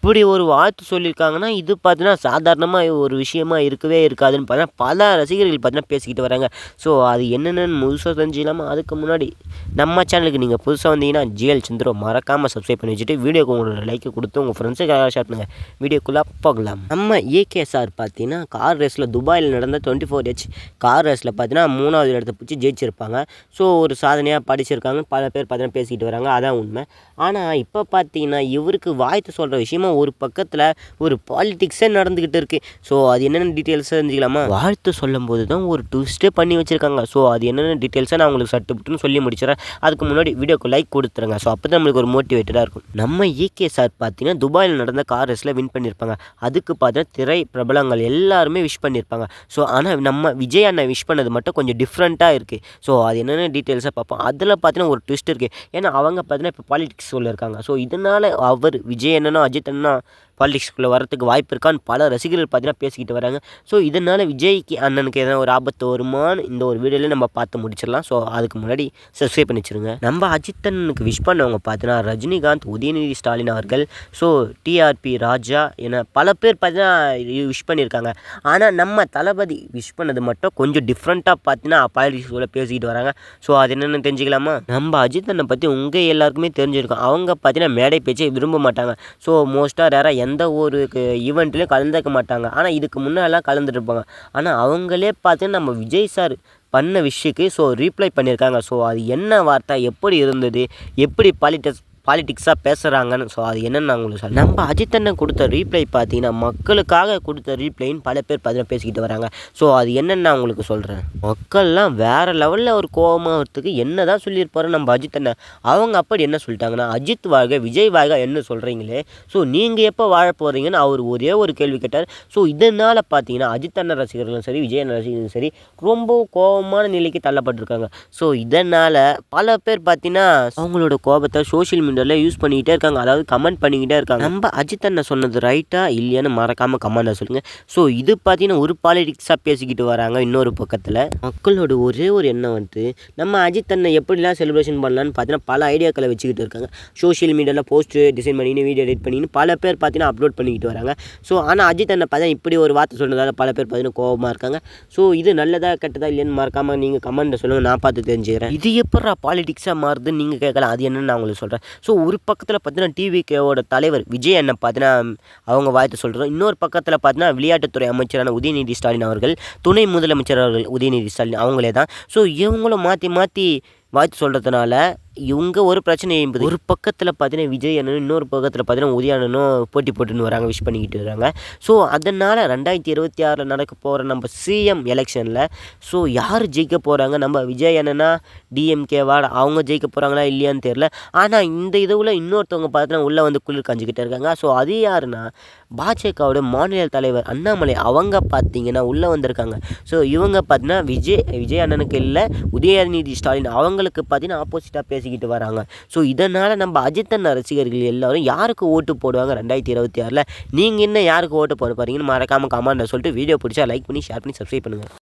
இப்படி ஒரு வாழ்த்து சொல்லியிருக்காங்கன்னா இது பார்த்தீங்கன்னா சாதாரணமாக ஒரு விஷயமா இருக்கவே இருக்காதுன்னு பார்த்தீங்கன்னா பல ரசிகர்கள் பார்த்தீங்கன்னா பேசிக்கிட்டு வராங்க. ஸோ அது என்னென்னு முழுசாக தெரிஞ்சுக்கலாமா? அதுக்கு முன்னாடி நம்ம சேனலுக்கு நீங்கள் புதுசாக வந்தீங்கன்னா ஜிஎல் சந்திரோ மறக்காமல் சப்ஸ்கிரைப் பண்ணி வச்சுட்டு வீடியோக்கு உங்களோட லைக்கை கொடுத்து உங்கள் ஃப்ரெண்ட்ஸுக்காக ஷேர் பண்ணுங்கள் வீடியோக்குள்ளே போகலாம். நம்ம ஏகே சார் பார்த்தீங்கன்னா கார் ரேஸில் துபாயில் நடந்த டுவெண்ட்டி ஃபோர் ஹெச் கார் ரேஸில் பார்த்தீங்கன்னா மூணாவது இடத்த பிடிச்சி ஜெயிச்சிருப்பாங்க. ஸோ ஒரு சாதனையாக படிச்சிருக்காங்க பல பேர் பார்த்தீங்கன்னா பேசிக்கிட்டு வராங்க. அதான் உண்மை. ஆனால் இப்போ பார்த்தீங்கன்னா இவருக்கு வாய்த்து சொல்கிற விஷயமா ஒரு பக்கத்தில் ஒரு பாலிடிக்ஸே நடந்துக்கிட்டு இருக்குது ஸோ அது என்னென்ன டீட்டெயில்ஸாக தெரிஞ்சுக்கலாமா? வாழ்த்து சொல்லும் போது தான் ஒரு ட்விஸ்ட்டே பண்ணி வச்சுருக்காங்க. ஸோ அது என்னென்ன டீட்டெயில்ஸாக நான் உங்களுக்கு சட்டுப்புட்டுன்னு சொல்லி முடிச்சிடறேன். அதுக்கு முன்னாடி வீடியோக்கு லைக் கொடுத்துருங்க. ஸோ அப்போ தான் நம்மளுக்கு ஒரு மோட்டிவேட்டடாக இருக்கும். நம்ம ஈகே சார் பார்த்தீங்கன்னா துபாயில் நடந்த கார் ரேஸில் வின் பண்ணியிருப்பாங்க அதுக்கு பார்த்தீங்கன்னா திரை பிரபலங்கள் எல்லாருமே விஷ் பண்ணியிருப்பாங்க ஸோ ஆனால் நம்ம விஜய் அண்ணன் விஷ் பண்ணது மட்டும் கொஞ்சம் டிஃப்ரெண்ட்டாக இருக்குது ஸோ அது என்னென்ன டீட்டெயில்ஸாக பார்ப்போம். அதில் பார்த்தீங்கன்னா ஒரு ட்விஸ்ட் இருக்குது ஏன்னா அவங்க பார்த்தீங்கன்னா இப்போ பாலிடிக்ஸ் இருக்காங்க. ஸோ இதனால் அவர் விஜய் அண்ணனும் அஜித் 那 பாலிடிக்ஸ்குள்ளே வரத்துக்கு வாய்ப்பு இருக்கான்னு பல ரசிகர்கள் பார்த்தீங்கன்னா பேசிக்கிட்டு வராங்க. ஸோ இதனால் விஜய்க்கு அண்ணனுக்கு எதனா ஒரு ஆபத்து வருமானு இந்த ஒரு வீடியோவில் நம்ம பார்த்து முடிச்சிடலாம். ஸோ அதுக்கு முன்னாடி சப்ஸ்கிரைப் பண்ணி வச்சுருங்க. நம்ம அஜித் விஷ் பண்ணவங்க பார்த்தீங்கன்னா ரஜினிகாந்த் உதயநிதி ஸ்டாலின் அவர்கள் ஸோ டிஆர்பி ராஜா என பல பேர் பார்த்தீங்கன்னா விஷ் பண்ணியிருக்காங்க. ஆனால் நம்ம தளபதி விஷ் பண்ணது மட்டும் கொஞ்சம் டிஃப்ரெண்ட்டாக பார்த்தீங்கன்னா பாலிடிக்ஸ்குள்ளே பேசிக்கிட்டு வராங்க. ஸோ அது என்னென்னு தெரிஞ்சுக்கலாமா? நம்ம அஜித்தனை பற்றி உங்கள் எல்லாருக்குமே தெரிஞ்சிருக்கோம். அவங்க பார்த்தீங்கன்னா மேடை பேச்சை விரும்ப மாட்டாங்க. ஸோ மோஸ்ட்டாக ரேராக எந்த ஒரு ஈவெண்ட்லேயும் கலந்துக்க மாட்டாங்க. ஆனால் இதுக்கு முன்னெல்லாம் கலந்துட்டு இருப்பாங்க ஆனால் அவங்களே பார்த்தீங்கன்னா நம்ம விஜய் சார் பண்ண விஷயக்கு ஸோ ரீப்ளை பண்ணியிருக்காங்க ஸோ அது என்ன வார்த்தை எப்படி இருந்தது எப்படி பாலிடிக்ஸ் பாலிட்டிக்ஸாக பேசுகிறாங்கன்னு ஸோ அது என்னென்னு நான் உங்களுக்கு சொல்ல நம்ம அஜித் அண்ணன் கொடுத்த ரீப்ளை பார்த்தீங்கன்னா மக்களுக்காக கொடுத்த ரீப்ளைன்னு பல பேர் பார்த்தீங்கன்னா பேசிக்கிட்டு வராங்க. ஸோ அது என்னென்னு நான் உங்களுக்கு சொல்கிறேன் மக்கள்லாம் வேறு லெவலில் ஒரு கோபமாகிறதுக்கு என்ன தான் சொல்லியிருப்பாரு நம்ம அஜித் அண்ணன். அவங்க அப்படி என்ன சொல்லிட்டாங்கன்னா அஜித் வாழ்க விஜய் வாழ்க என்ன சொல்கிறீங்களே ஸோ நீங்கள் எப்போ வாழ போகிறீங்கன்னு அவர் ஒரே ஒரு கேள்வி கேட்டார். ஸோ இதனால் பார்த்தீங்கன்னா அஜித் அண்ணன் ரசிகர்களும் சரி விஜய் அண்ணன் ரசிகர்களும் சரி ரொம்ப கோபமான நிலைக்கு தள்ளப்பட்டிருக்காங்க. ஸோ இதனால் பல பேர் பார்த்தீங்கன்னா அவங்களோட கோபத்தை சோஷியல் மீடியாவில் யூஸ் பண்ணிக்கிட்டே இருக்காங்க. அதாவது கமெண்ட் பண்ணிக்கிட்டே இருக்காங்க. நம்ம அஜித் அண்ணன் சொன்னது ரைட்டாக இல்லையான்னு மறக்காமல் கமெண்ட்டை சொல்லுங்கள் ஸோ இது பார்த்தீங்கன்னா ஒரு பாலிடிக்ஸாக பேசிக்கிட்டு வராங்க இன்னொரு பக்கத்தில். மக்களோட ஒரே ஒரு எண்ணம் வந்து நம்ம அஜித் அண்ணன் எப்படிலாம் செலிப்ரேஷன் பண்ணலான்னு பார்த்தீங்கன்னா பல ஐடியாக்களை வச்சுக்கிட்டு இருக்காங்க. சோஷியல் மீடியாவில் போஸ்ட்டு டிசைன் பண்ணின்னு வீடியோ எடிட் பண்ணின்னு பல பேர் பார்த்தீங்கன்னா அப்லோட் பண்ணிக்கிட்டு வராங்க. ஸோ ஆனால் அஜித் அண்ணன் பார்த்தா இப்படி ஒரு வார்த்தை சொன்னதால் பல பேர் பார்த்தீங்கன்னா கோபமாக இருக்காங்க. ஸோ இது நல்லதா கெட்டதா இல்லைன்னு மறக்காமல் நீங்கள் கமெண்ட்டை சொல்லுங்கள் நான் பார்த்து தெரிஞ்சுக்கிறேன். இது எப்படா பாலிடிக்ஸாக மாறுதுன்னு நீங்கள் கேட்கலாம். அது என்னன்னு நான் உங்களுக்கு சொல்கிறேன் ஸோ ஒரு பக்கத்தில் பார்த்தீங்கன்னா டிவிகேவோட தலைவர் விஜய் அண்ணன் பார்த்தீங்கன்னா அவங்க வாழ்த்து சொல்கிறோம் இன்னொரு பக்கத்தில் பார்த்தீங்கன்னா விளையாட்டுத்துறை அமைச்சரான உதயநிதி ஸ்டாலின் அவர்கள் துணை முதலமைச்சர் அவர்கள் உதயநிதி ஸ்டாலின் அவங்களே தான். ஸோ இவங்களும் மாற்றி மாற்றி வாழ்த்து சொல்கிறதுனால இவங்க ஒரு பிரச்சனை என்பது ஒரு பக்கத்தில் பார்த்தீங்கன்னா விஜய் அண்ணனும் இன்னொரு பக்கத்தில் பார்த்தீங்கன்னா உதய அண்ணனும் போட்டி போட்டுன்னு வராங்க விஷ் பண்ணிக்கிட்டு வராங்க ஸோ அதனால் ரெண்டாயிரத்தி இருபத்தி ஆறில் நடக்க போகிற நம்ம சிஎம் எலெக்ஷனில் ஸோ யார் ஜெயிக்க போகிறாங்க நம்ம விஜய் அண்ணனா டிஎம்கேவா அவங்க ஜெயிக்க போகிறாங்களா இல்லையான்னு தெரில ஆனால் இந்த இதுவில் இன்னொருத்தவங்க பார்த்தீங்கன்னா உள்ளே வந்து குளிர் காஞ்சிக்கிட்டே இருக்காங்க. ஸோ அது யாருன்னா பாஜகவோட மாநில தலைவர் அண்ணாமலை. அவங்க பார்த்தீங்கன்னா உள்ளே வந்திருக்காங்க. ஸோ இவங்க பார்த்தீங்கன்னா விஜய் விஜய் அண்ணனுக்கு இல்லை உதயநிதி ஸ்டாலின். அவங்களுக்கு பார்த்தீங்கன்னா ஆப்போசிட்டாக பேசிக்கிட்டு வராங்க. ஸோ இதனால் நம்ம அஜித்தன் ரசிகர்கள் எல்லோரும் யாருக்கு ஓட்டு போடுவாங்க ரெண்டாயிரத்தி இருபத்தி ஆறில்? நீங்கள் என்ன யாருக்கு ஓட்டு போட போகிறீங்கன்னு மறக்காமல் கமெண்ட்டை சொல்லிட்டு வீடியோ பிடிச்சா லைக் பண்ணி ஷேர் பண்ணி சப்ஸ்கிரைப் பண்ணுங்கள்